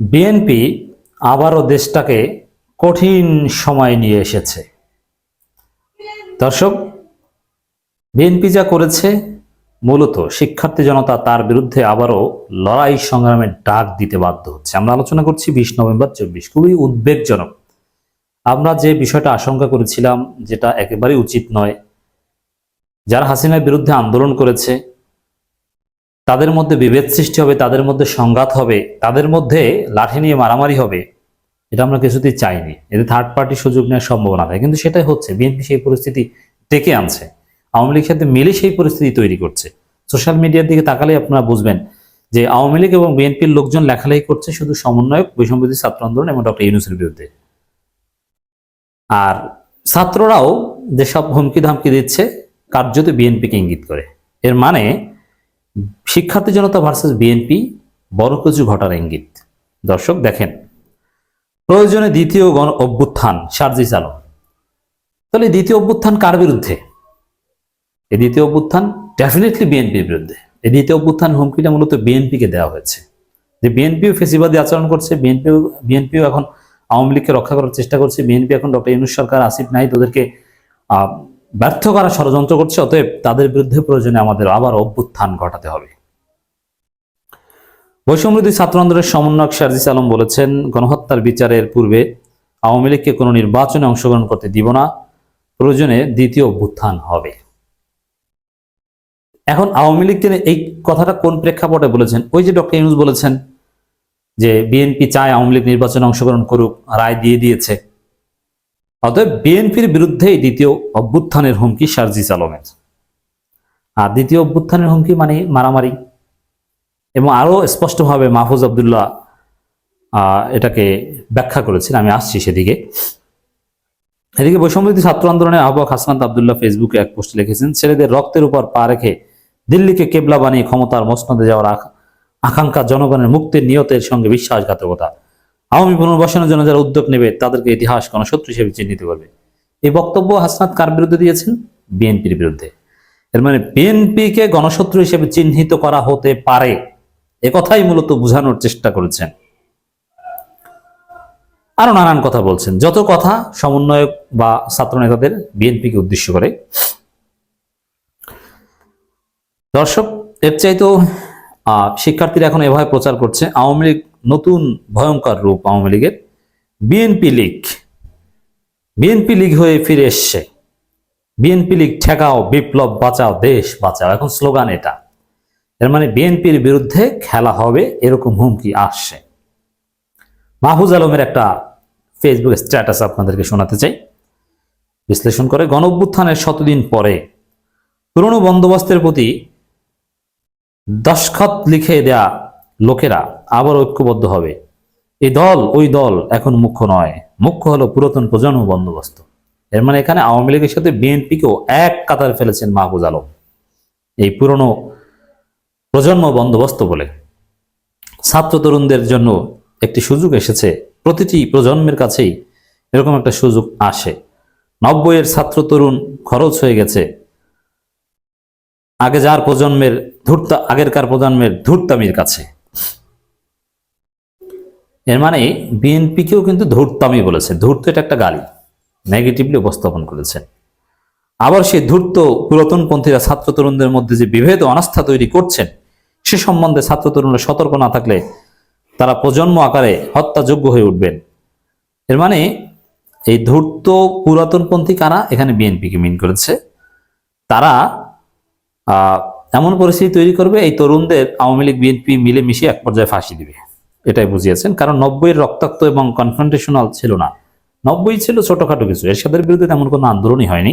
BNP আবারও দেশটাকে কঠিন সময় নিয়ে এসেছে। দর্শক, বিএনপি যা করেছে, মূলত শিক্ষার্থী জনতা তার বিরুদ্ধে আবারও লড়াই সংগ্রামের ডাক দিতে বাধ্য হচ্ছে। আমরা আলোচনা করছি বিশ নভেম্বর চব্বিশ। খুবই উদ্বেগজনক। আমরা যে বিষয়টা আশঙ্কা করেছিলাম, যেটা একেবারেই উচিত নয়, যারা হাসিনার বিরুদ্ধে আন্দোলন করেছে তাদের মধ্যে বিভেদ সৃষ্টি হবে, তাদের মধ্যে সংঘাত হবে, তাদের মধ্যে লাঠি নিয়ে মারামারি হবে, এটা আমরা কিছুতেই চাইনি। এতে থার্ড পার্টি সুযোগ নেওয়ার সম্ভাবনা থাকে কিন্তু সেটাই হচ্ছে, বিএনপি সেই পরিস্থিতি ডেকে আনছে। আওয়ামী লীগের সাথে মিলে সেই পরিস্থিতি তৈরি করছে। সোশ্যাল মিডিয়ার দিকে তাকালেই আপনারা বুঝবেন যে আওয়ামী লীগ এবং বিএনপির লোকজন লেখালেখি করছে শুধু সমন্বয়ক বৈষম্যবিধি ছাত্র আন্দোলন এবং ডক্টর ইউনুসের বিরুদ্ধে। আর ছাত্ররাও যেসব হুমকি ধামকি দিচ্ছে, কার্যত বিএনপিকে ইঙ্গিত করে। এর মানে শিক্ষার্থী জনতা ভার্সেস বিএনপি বড় কিছু ঘটার ইঙ্গিত। দর্শক দেখেন। প্রয়োজনে দ্বিতীয় গণ অভ্যুত্থান সার্জি চালু তাহলে দ্বিতীয় অভ্যুত্থান কার বিরুদ্ধে? এই দ্বিতীয় অভ্যুত্থান ডেফিনেটলি বিএনপির বিরুদ্ধে। এই দ্বিতীয় অভ্যুত্থান হুমকিটা মূলত বিএনপিকে দেওয়া হয়েছে। যে বিএনপিও ফেসিবাদী আচরণ করছে বিএনপিও বিএনপিও এখন আওয়ামী লীগকে রক্ষা করার চেষ্টা করছে। বিএনপি এখন ডক্টর ইউনুস সরকার আসিফ নাই ওদেরকে আহ, ব্যর্থ করার ষড়যন্ত্র করছে, অতএব তাদের বিরুদ্ধে প্রয়োজনে আমাদের আবার অভ্যুত্থান ঘটাতে হবে। বৈষম্যবিরোধী ছাত্র আন্দোলনের সমন্বয়ক শারজিস আলম বলেছেন, গণহত্যার বিচারের পূর্বে আওয়ামী লীগকে কোনো নির্বাচনে অংশগ্রহণ করতে দিব না, প্রয়োজনে দ্বিতীয় অভ্যুত্থান হবে। এখন আওয়ামী লীগকে এই কথাটা কোন প্রেক্ষাপটে বলেছেন? ওই যে ডক্টর ইউনুস বলেছেন যে, বিএনপি চায় আওয়ামী লীগ নির্বাচনে অংশগ্রহণ করুক, রায় দিয়ে দিয়েছে। অতএব বিএনপির বিরুদ্ধেই দ্বিতীয় অভ্যুত্থানের হুমকি শারজিস আলমের আর দ্বিতীয় অভ্যুত্থানের হুমকি মানে মারামারি। এবং আরও স্পষ্টভাবে মাহফুজ আবদুল্লাহ এটাকে ব্যাখ্যা করেছেন, আমি আসছি সেদিকে। এদিকে বৈষম্যবিধি ছাত্র আন্দোলনের আহ্বায়ক হাসনাত আবদুল্লাহ ফেসবুকে এক পোস্ট লিখেছেন, ছেলেদের রক্তের উপর পা রেখে দিল্লিকে কেবলা বানিয়ে ক্ষমতার মসনদে যাওয়ার আকাঙ্ক্ষা জনগণের মুক্তির নিয়তের সঙ্গে বিশ্বাসঘাতকতা। আওয়ামী পুনর্বাসনের জন্য যারা উদ্যোগ নেবে, তাদেরকে ইতিহাস গণশত্রু হিসেবে চিহ্নিত করবে। এই বক্তব্য হাসনাত কার বিরুদ্ধে দিয়েছেন? বিএনপির বিরুদ্ধে। এর মানে বিএনপিকে গণশত্রু হিসেবে চিহ্নিত করা হতে পারে কথাই মূলত বোঝানোর চেষ্টা করেছেন। আরও নানান কথা বলছেন। যত কথা সমন্বয়ক বা ছাত্র নেতাদের বিএনপিকে উদ্দেশ্য করে। দর্শক, এর চাইতেও শিক্ষার্থীরা এখন এভাবে প্রচার করছে। আওয়ামী লীগ নতুন ভয়ঙ্কর রূপ আওয়ামী লীগের। বিএনপি লীগ। বিএনপি লীগ হয়ে ফিরে এসছে। বিএনপি লীগ ঠেকাও, বিপ্লব বাঁচাও, দেশ বাঁচাও। এখন স্লোগান এটা। এর মানে বিএনপির বিরুদ্ধে খেলা হবে এরকম হুমকি আসছে। মাহফুজ আলমের একটা ফেসবুক স্ট্যাটাস আপনাদেরকে শোনাতে চাই। বিশ্লেষণ করে গণ অভ্যুত্থানের শতদিন পরে পুরনো বন্দোবস্তের প্রতি দশখত লিখে দেয়া লোকেরা আবার ঐক্যবদ্ধ হবে। এই দল, ওই দল এখন মুখ্য নয়। মুখ্য হলো পুরাতন প্রজন্ম বন্দোবস্ত। এর মানে এখানে আওয়ামী লীগের সাথে বিএনপিকেও এক কাতার ফেলেছেন মাহফুজ আলম। এই পুরনো প্রজন্ম বন্দোবস্ত বলে। ছাত্র তরুণদের জন্য একটি সুযোগ এসেছে। প্রতিটি প্রজন্মের কাছেই এরকম একটা সুযোগ আসে। নব্বইয়ের ছাত্র তরুণ খরচ হয়ে গেছে। আগে যার প্রজন্মের ধূর্তা আগেরকার প্রজন্মের ধূর্তামির কাছে। এর মানে বিএনপিকেও কিন্তু ধূর্তামি বলেছে। ধূর্ত এটা একটা গালি নেগেটিভলি উপস্থাপন করেছে। আবার সেই ধূর্ত পুরাতনপন্থীরা ছাত্র তরুণদের মধ্যে যে বিভেদ অনাস্থা তৈরি করছেন, সে সম্বন্ধে ছাত্র তরুণরা সতর্ক না থাকলে তারা প্রজন্ম আকারে হত্যাযোগ্য হয়ে উঠবেন। এর মানে এই ধূর্ত পুরাতনপন্থী কারা? এখানে বিএনপিকে মিন করেছে। তারা এমন পরিস্থিতি তৈরি করবে, এই তরুণদের আওয়ামী লীগ, বিএনপি মিলে মিশিয়ে এক পর্যায়ে ফাঁসি দিবে। এটাই বুঝিয়েছেন, কারণ নব্বইয়ের রক্তাক্ত এবং কনফ্রন্টেশনাল ছিল না। নব্বই ছিল ছোটখাটো কিছু, এরশাদের বিরুদ্ধে তেমন কোনো আন্দোলনই হয়নি।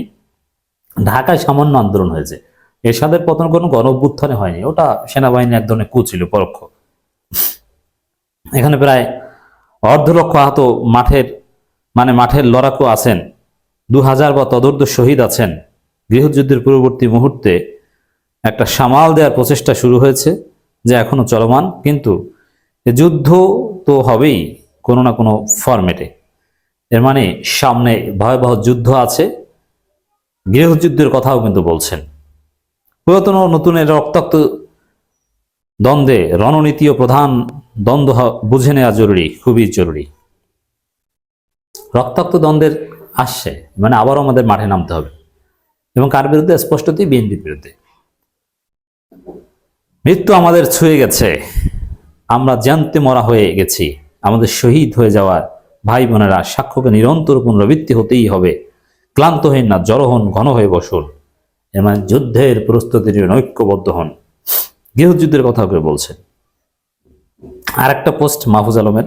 ঢাকায় সামান্য আন্দোলন হয়েছে। এরশাদের পতন কোনো গণ অভ্যুত্থানে হয়নি, ওটা সেনাবাহিনী এক ধরনের কু ছিল, পরোক্ষ। এখানে প্রায় অর্ধ লক্ষ আহত মাঠের মানে মাঠের লড়াকু আছেন দু হাজার বা তদর্ধ শহীদ আছেন। গৃহযুদ্ধের পূর্ববর্তী মুহূর্তে একটা সামাল দেওয়ার প্রচেষ্টা শুরু হয়েছে, যে এখনও চলমান, কিন্তু যুদ্ধ তো হবেই কোনো না কোনো ফরম্যাটে এর মানে সামনে ভয়াবহ যুদ্ধ আছে, গৃহযুদ্ধের কথাও কিন্তু বলছেন। পুরাতন ও নতুনের রক্তাক্ত দ্বন্দ্বে রণনীতি ও প্রধান দ্বন্দ্ব বুঝে নেওয়া জরুরি, খুবই জরুরি। রক্তাক্ত দ্বন্দ্বের আসছে মানে আবারও আমাদের মাঠে নামতে হবে। এবং কার বিরুদ্ধে? স্পষ্টতই বিএনপির বিরুদ্ধে। মৃত্যু আমাদের ছুঁয়ে গেছে। আমরা জানতে মরা হয়ে গেছি। আমাদের শহীদ হয়ে যাওয়ার ভাই বোনেরা সাক্ষ্যকে নিরন্তর পুনরাবৃত্তি হতেই হবে। ক্লান্ত হন না, জড় হন, ঘন হয়ে বসুন। এর মানে যুদ্ধের প্রস্তুতির জন্য ঐক্যবদ্ধ হন। গৃহযুদ্ধের কথা করে বলছেন। আর একটা পোস্ট মাহফুজ আলমের।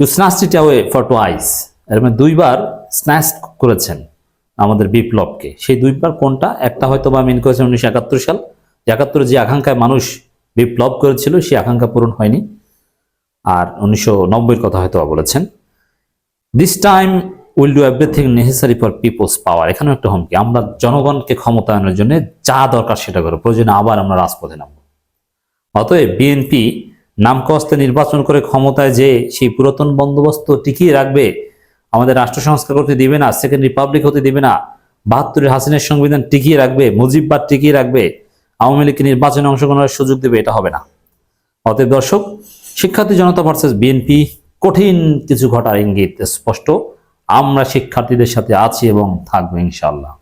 You snatched it for twice এর মানে দুইবার স্ন্যাচ করেছেন আমাদের বিপ্লবকে। সেই দুইবার কোনটা? একটা হয়তো বা মিন করেছেন উনিশশো একাত্তর সাল। একাত্তরে যে আকাঙ্ক্ষায় মানুষ বিপ্লব করেছিল সেই আকাঙ্ক্ষা পূরণ হয়নি। আর উনিশশো নব্বইয়ের কথা হয়তো বলেছেন this time will do everything necessary for people's power এখানেও একটা হুমকি, আমরা জনগণকে ক্ষমতায়নের জন্য যা দরকার সেটা করো প্রয়োজনে আবার আমরা রাজপথে নামবো। অতএব বিএনপি নামকস্তে নির্বাচন করে ক্ষমতায় যে সেই পুরাতন বন্দোবস্ত টিকিয়ে রাখবে, আমাদের রাষ্ট্র সংস্কার করতে দিবে না সেকেন্ড রিপাবলিক হতে দিবে না, বাহাত্তরের হাসিনের সংবিধান টিকিয়ে রাখবে, মুজিববাদ টিকিয়ে রাখবে আওয়ামী লীগকে নির্বাচনে অংশগ্রহণের সুযোগ দেবে, এটা হবে না। অতএব দর্শক, শিক্ষার্থী জনতা ভার্সেস বিএনপি কঠিন কিছু ঘটার ইঙ্গিত, স্পষ্ট। আমরা শিক্ষার্থীদের সাথে আছি এবং থাকব ইনশাল্লাহ